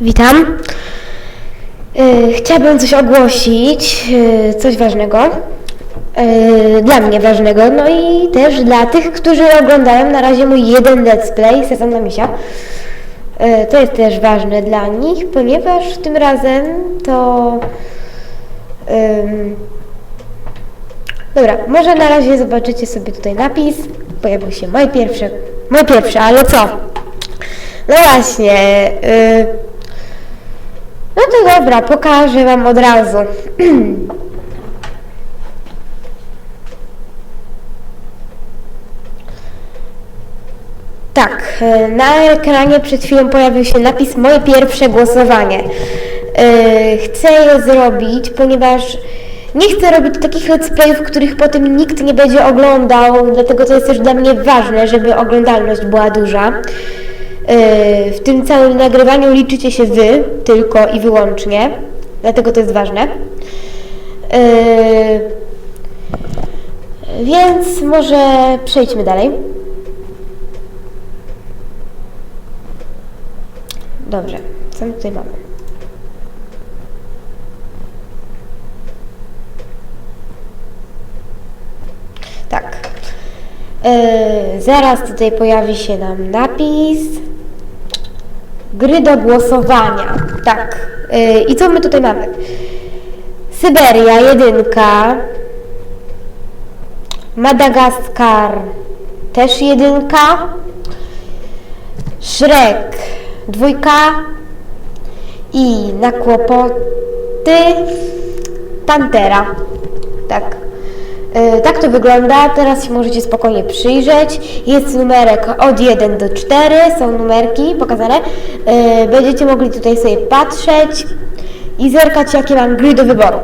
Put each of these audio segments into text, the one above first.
Witam. Y, Chciałabym coś ogłosić, y, coś ważnego. Y, Dla mnie ważnego, no i też dla tych, którzy oglądają na razie mój jeden let's play, sezon na misia. To jest też ważne dla nich, ponieważ tym razem to... Dobra, może na razie zobaczycie sobie tutaj napis. Pojawił się moje pierwsze, moje pierwsze, ale co? No właśnie. y, No to dobra, pokażę Wam od razu. Tak, y, na ekranie przed chwilą pojawił się napis moje pierwsze głosowanie. Y, Chcę je zrobić, ponieważ nie chcę robić takich let's playów, których potem nikt nie będzie oglądał, dlatego to jest też dla mnie ważne, żeby oglądalność była duża. Y, W tym całym nagrywaniu liczycie się wy tylko i wyłącznie, dlatego to jest ważne. Y, Więc może przejdźmy dalej. Dobrze, co my tutaj mamy? Tak. Yy, zaraz tutaj pojawi się nam napis. Gry do głosowania. Tak. Yy, I co my tutaj mamy? Syberia, jedynka. Madagaskar, też jedynka. Szrek, dwójka. I na kłopoty Pantera. Tak. E, Tak to wygląda, teraz się możecie spokojnie przyjrzeć. Jest numerek od 1 do 4, są numerki pokazane. E, Będziecie mogli tutaj sobie patrzeć i zerkać, jakie mam gry do wyboru.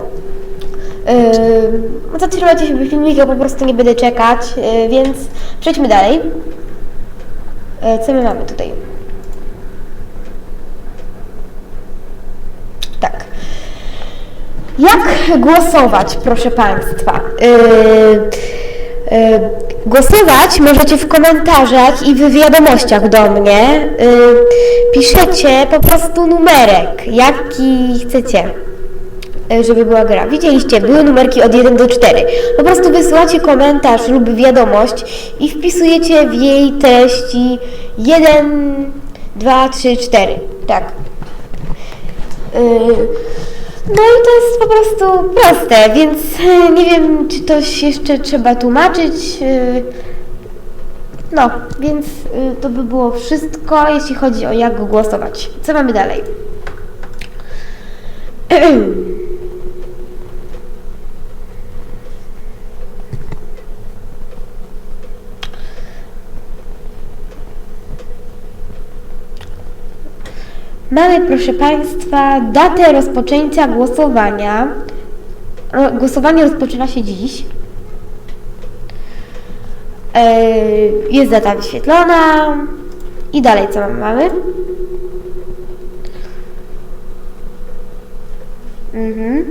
E, no Zatrzymajcie się w filmiku, ja po prostu nie będę czekać, więc przejdźmy dalej. Co my mamy tutaj? Tak. Jak głosować, proszę Państwa? Yy, yy, głosować możecie w komentarzach i w wiadomościach do mnie. Yy, piszecie po prostu numerek, jaki chcecie, żeby była gra. Widzieliście, były numerki od 1 do 4. Po prostu wysyłacie komentarz lub wiadomość i wpisujecie w jej treści 1, 2, 3, 4. Tak. Yy, no i to jest po prostu proste, więc e, nie wiem, czy się jeszcze trzeba tłumaczyć. e, No, więc e, to by było wszystko, jeśli chodzi o jak głosować. Co mamy dalej? Mamy, proszę Państwa, datę rozpoczęcia głosowania. Głosowanie rozpoczyna się dziś. E, Jest data wyświetlona. I dalej co mamy? Mhm.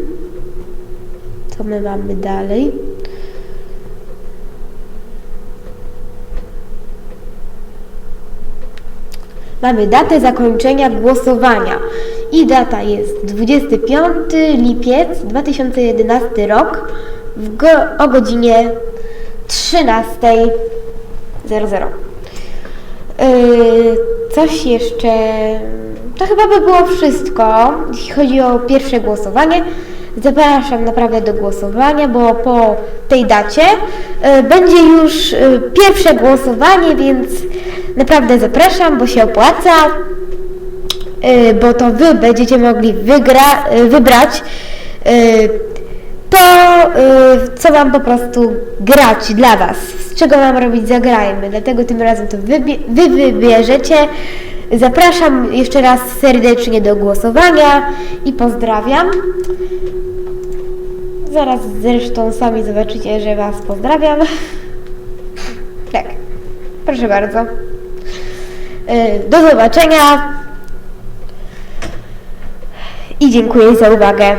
Co my mamy dalej? Mamy datę zakończenia głosowania i data jest 25 lipiec 2011 rok go, o godzinie 13.00. Yy, coś jeszcze. To chyba by było wszystko, jeśli chodzi o pierwsze głosowanie. Zapraszam naprawdę do głosowania, bo po tej dacie yy, będzie już yy, pierwsze głosowanie, więc naprawdę zapraszam, bo się opłaca. Yy, bo to Wy będziecie mogli wygra, yy, wybrać yy, to, co mam po prostu grać dla Was, z czego mam robić Zagrajmy. Dlatego tym razem to wy, wy wybierzecie. Zapraszam jeszcze raz serdecznie do głosowania i pozdrawiam. Zaraz zresztą sami zobaczycie, że Was pozdrawiam. Tak, proszę bardzo. Yy, Do zobaczenia i dziękuję za uwagę.